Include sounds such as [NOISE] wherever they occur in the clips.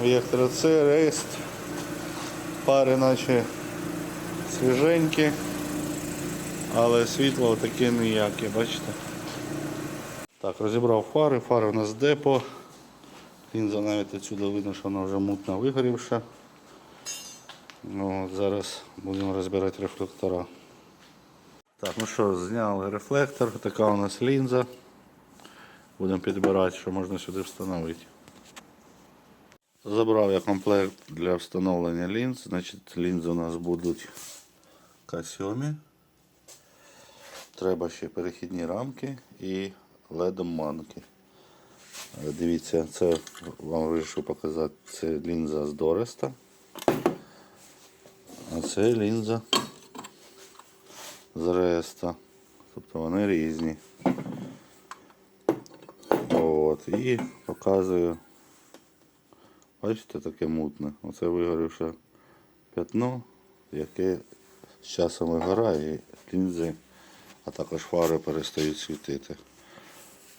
Вектор C, рейст. Пари наче свіженькі, але світло таке ніяке, бачите? Так, розібрав фари, фари у нас депо. Лінза навіть отсюди видно, що вона вже мутно вигорівша. Ну, от зараз будемо розбирати рефлектора. Так, ну що, зняли рефлектор, така у нас лінза. Будемо підбирати, що можна сюди встановити. Забрав я комплект для встановлення лінз. Значить, лінзи у нас будуть К7. Треба ще перехідні рамки і LED-манки. Е, Дивіться, це вам вирішив показати. Це лінза з Дореста. А це лінза з Реста. Тобто вони різні. От, і показую. Бачите, таке мутне. Оце вигорівше п'ятно, яке з часом вигорає лінзи, а також фари перестають світити.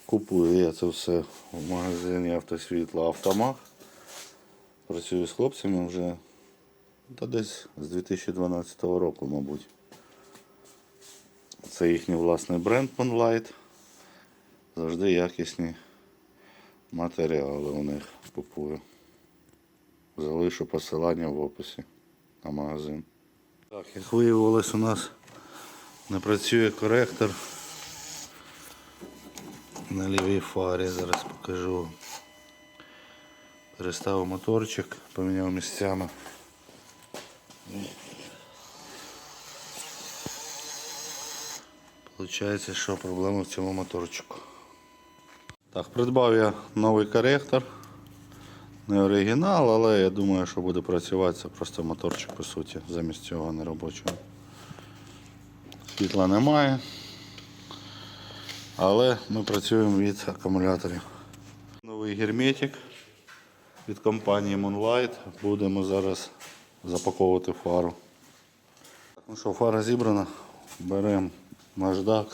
Купую я це все в магазині автосвітла Автомах. Працюю з хлопцями вже та десь з 2012 року, мабуть. Це їхній власний бренд Moonlight. Завжди якісні матеріали у них купую. Залишу посилання в описі на магазин. Так, як виявилось, у нас не працює коректор на лівій фарі. Зараз покажу. Переставив моторчик, поміняв місцями. Получається, що проблема в цьому моторчику. Так, придбав я новий коректор. Не оригінал, але я думаю, що буде працювати. Це просто моторчик по суті, замість цього неробочого. Світла немає. Але ми працюємо від акумуляторів. Новий герметик від компанії Moonlight. Будемо зараз запаковувати фару. Ну що, фара зібрана. Беремо наждак.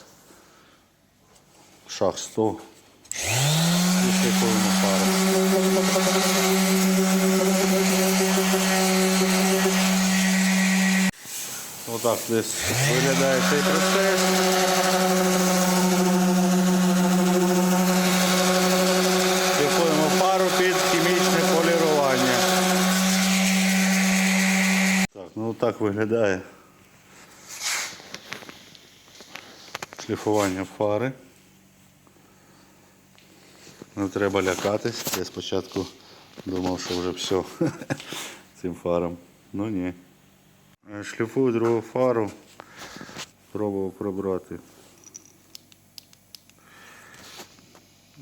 Шаг 100. І шліфуємо фару. Отак десь виглядає цей процес. Шліфуємо фару під хімічне полірування. Так, ну так виглядає шліфування фари. Не треба лякатись. Я спочатку думав, що вже все [LAUGHS] цим фаром. Ну ні. Е, Шліфую другу фару. Пробував пробрати.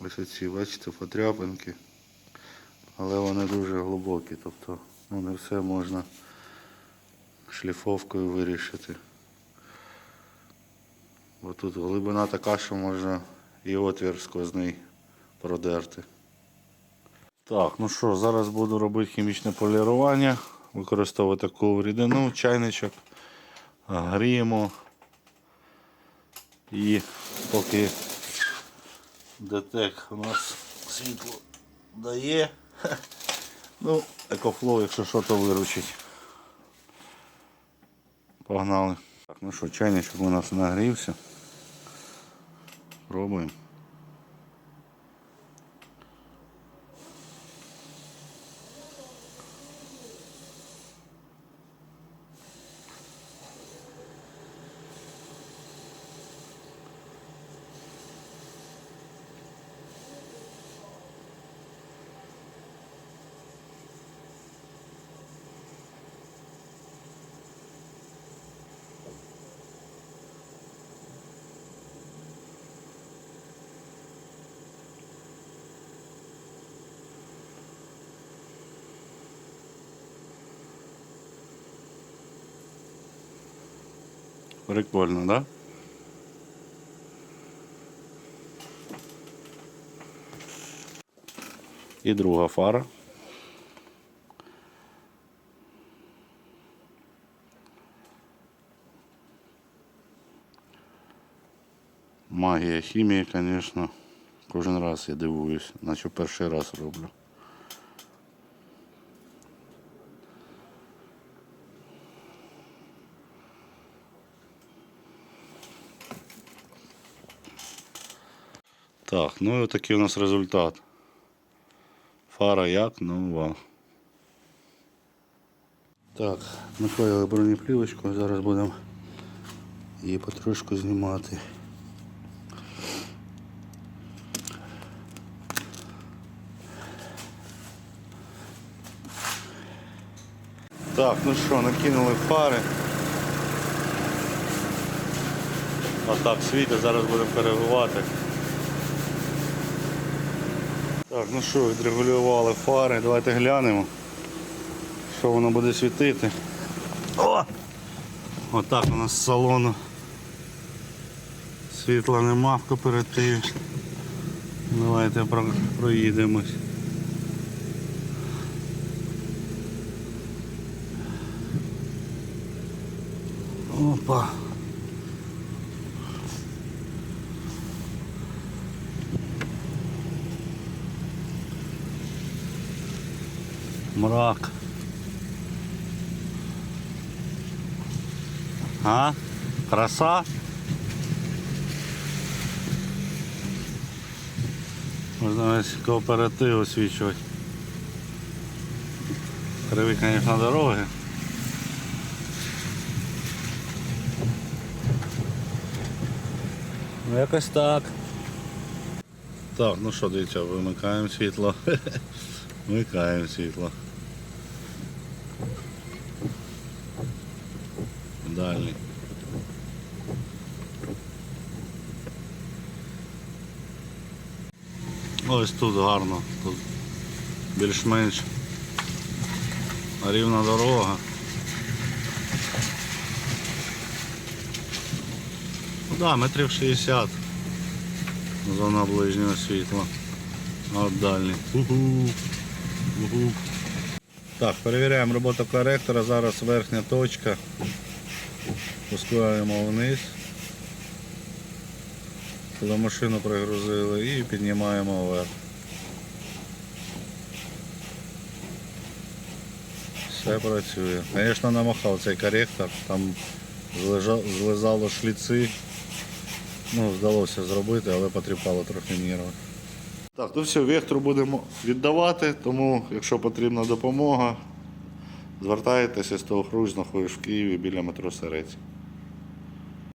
Ось оці, бачите, потряпинки. Але вони дуже глибокі, тобто ну, не все можна шліфовкою вирішити. Бо тут глибина така, що можна і отвір сквозний продерти. Так, ну що, зараз буду робити хімічне полірування. Використовую таку рідину, чайничок. Гріємо. І поки детек у нас світло дає. [LAUGHS] Ну, екофлоу, якщо що, то виручить. Погнали. Так, ну що, чайничок у нас нагрівся. Пробуємо. Прикольно, да? І друга фара. Магія хімії, звісно. Кожен раз я дивуюсь, наче перший раз роблю. Так, ну і такий у нас результат. Фара як нова. Так, наклеїли бронеплівочку, зараз будемо її потрошку знімати. Так, ну що, накинули фари. А так світить, зараз будемо перебивати. Так, ну що, відрегулювали фари, давайте глянемо, що воно буде світити. О! Отак у нас з салону. Світла нема в кооперативі. Давайте про- проїдемось. Опа. Мрак. А? Краса? Можна весь кооператив освічувати. Криві, звісно, дороги. Ну якось так. Так, ну що, дивіться, вимикаємо світло. [LAUGHS] Вмикаємо світло. Далі. Ось тут гарно, тут більш-менш рівна дорога. Ну да, метрів 60 зона ближнього світла. А дальній. Угу. Угу. Так, перевіряємо роботу коректора. Зараз верхня точка. Пускаємо вниз. Коли машину пригрузили і піднімаємо вверх. Все працює. Звісно, намахав цей коректор, там злизало шліци. Ну, вдалося зробити, але потріпало трохи нерви. Так, то все, вектор будемо віддавати, тому якщо потрібна допомога, звертайтеся з того хруж знаходиш в Києві біля метро Серець.